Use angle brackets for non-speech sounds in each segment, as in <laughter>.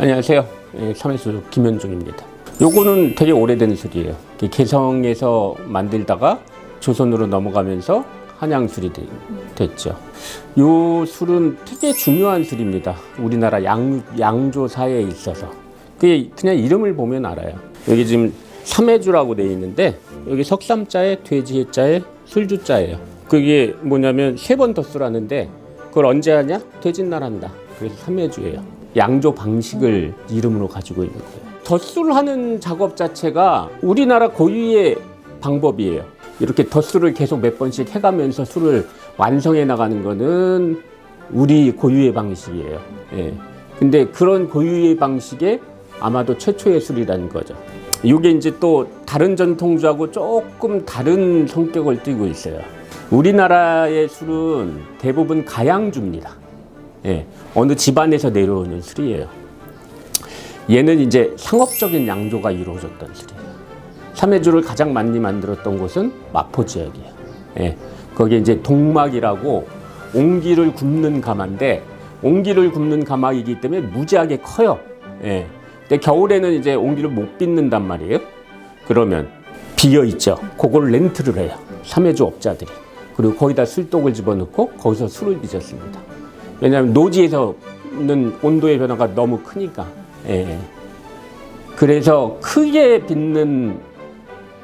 안녕하세요. 예, 삼해수 김현중입니다. 요거는 되게 오래된 술이에요. 개성에서 만들다가 조선으로 넘어가면서 한양술이 되- 됐죠. 요 술은 되게 중요한 술입니다. 우리나라 양, 양조사에 있어서. 그게 그냥 이름을 보면 알아요. 여기 지금 삼해주라고 돼 있는데 여기 석삼자에 돼지해자에 술주자예요. 그게 뭐냐면 세 번 더 쓰라는데 그걸 언제 하냐? 돼지날 한다. 그래서 삼해주예요. 양조 방식을 이름으로 가지고 있는 거예요. 덧술 하는 작업 자체가 우리나라 고유의 방법이에요. 이렇게 덧술을 계속 몇 번씩 해가면서 술을 완성해 나가는 거는 우리 고유의 방식이에요. 예. 근데 그런 고유의 방식에 아마도 최초의 술이라는 거죠. 이게 이제 또 다른 전통주하고 조금 다른 성격을 띠고 있어요. 우리나라의 술은 대부분 가양주입니다. 예, 어느 집안에서 내려오는 술이에요. 얘는 이제 상업적인 양조가 이루어졌던 술이에요. 삼해주를 가장 많이 만들었던 곳은 마포 지역이에요. 예, 거기에 이제 동막이라고 옹기를 굽는 가마인데 옹기를 굽는 가마이기 때문에 무지하게 커요. 예. 근데 겨울에는 이제 옹기를 못 빚는단 말이에요. 그러면 비어 있죠. 그걸 렌트를 해요. 삼해주 업자들이. 그리고 거기다 술독을 집어넣고 거기서 술을 빚었습니다. 왜냐하면 노지에서는 온도의 변화가 너무 크니까. 예. 그래서 크게 빚는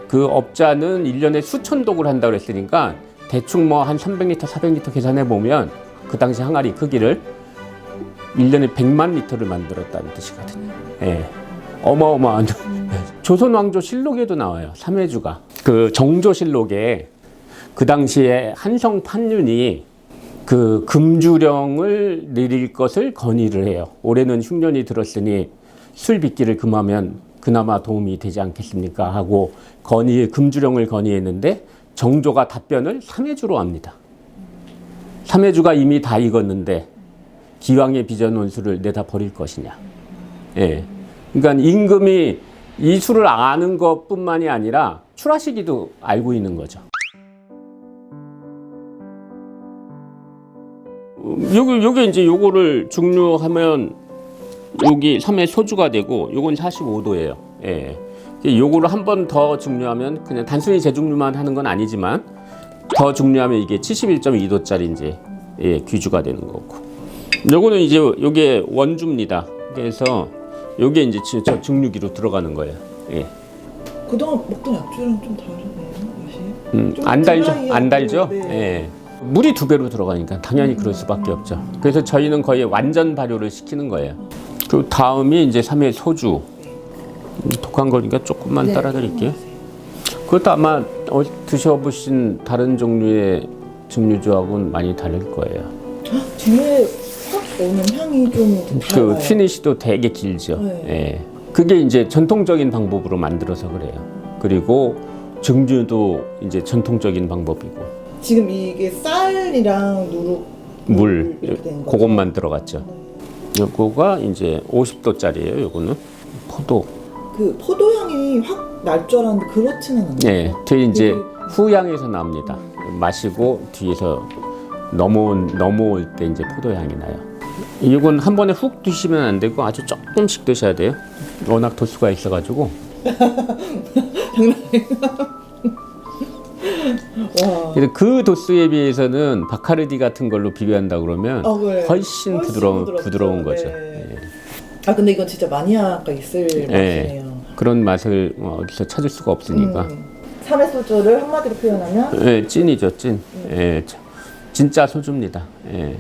그 업자는 1년에 수천 독을 한다고 그랬으니까 대충 뭐 한 300리터, 400리터 계산해 보면 그 당시 항아리 크기를 1년에 100만 리터를 만들었다는 뜻이거든요. 예. 어마어마한 <laughs> 조선 왕조 실록에도 나와요. 삼해주가 그 정조실록에 그 당시에 한성 판륜이 그 금주령을 내릴 것을 건의를 해요. 올해는 흉년이 들었으니 술 빚기를 금하면 그나마 도움이 되지 않겠습니까? 하고 건의 금주령을 건의했는데 정조가 답변을 삼해주로 합니다. 삼해주가 이미 다 익었는데 기왕에 빚어놓은 술을 내다 버릴 것이냐. 예. 그러니까 임금이 이 술을 아는 것뿐만이 아니라 출하시기도 알고 있는 거죠. 여기 요게 이제 요거를 중류하면 여기 3회 소주가 되고 요건 45도예요. 예. 요거를 한 번 더 중류하면 그냥 단순히 재중류만 하는 건 아니지만 더 중류하면 이게 71.2도짜리 이제 예, 귀주가 되는 거고. 요거는 이제 요게 원주입니다. 그래서 요게 이제 지- 저 중류기로 들어가는 거예요. 예. 그동안 먹던 약주랑 좀 다르네요 맛이. 음, 좀안 달죠? 안 달죠? 네. 예. 물이 두 배로 들어가니까 당연히 그럴 수밖에 없죠. 그래서 저희는 거의 완전 발효를 시키는 거예요. 그 다음이 이제 3회 소주. 음, 독한 거니까 조금만 네, 따라 드릴게요. 그것도 아마 어, 드셔보신 다른 종류의 증류주하고는 많이 다를 거예요. 뒤에 확 오는 향이 좀 그 달라요. 피니시도 되게 길죠. 네. 예. 그게 이제 전통적인 방법으로 만들어서 그래요. 그리고 증류도 이제 전통적인 방법이고. 지금 이게 쌀이랑 누룩 물 이렇게 된 거죠? 그것만 들어갔죠. 요거가 이제 50도짜리예요. 요거는 포도. 그 포도 향이 확 날 줄 알았는데 그렇지는 않아요. 예, 뒤에 이제 되게- 후향에서 나옵니다. 마시고 뒤에서 넘어온 넘어올 때 이제 포도 향이 나요. 이건 한 번에 훅 드시면 안 되고 아주 조금씩 드셔야 돼요. 워낙 도수가 있어가지고 <laughs> 와. 그래서 그 도수에 비해서는 바카르디 같은 걸로 비교한다 그러면 어, 그래. 훨씬, 훨씬 부드러운 부드럽죠. 부드러운 거죠. 네. 예. 아 근데 이건 진짜 마니아가 있을 예. 맛이네요. 그런 맛을 어, 어디서 찾을 수가 없으니까. 음. 삼해 소주를 한마디로 표현하면 예, 찐이죠, 찐. 예, 저- 진짜 소주입니다. 예.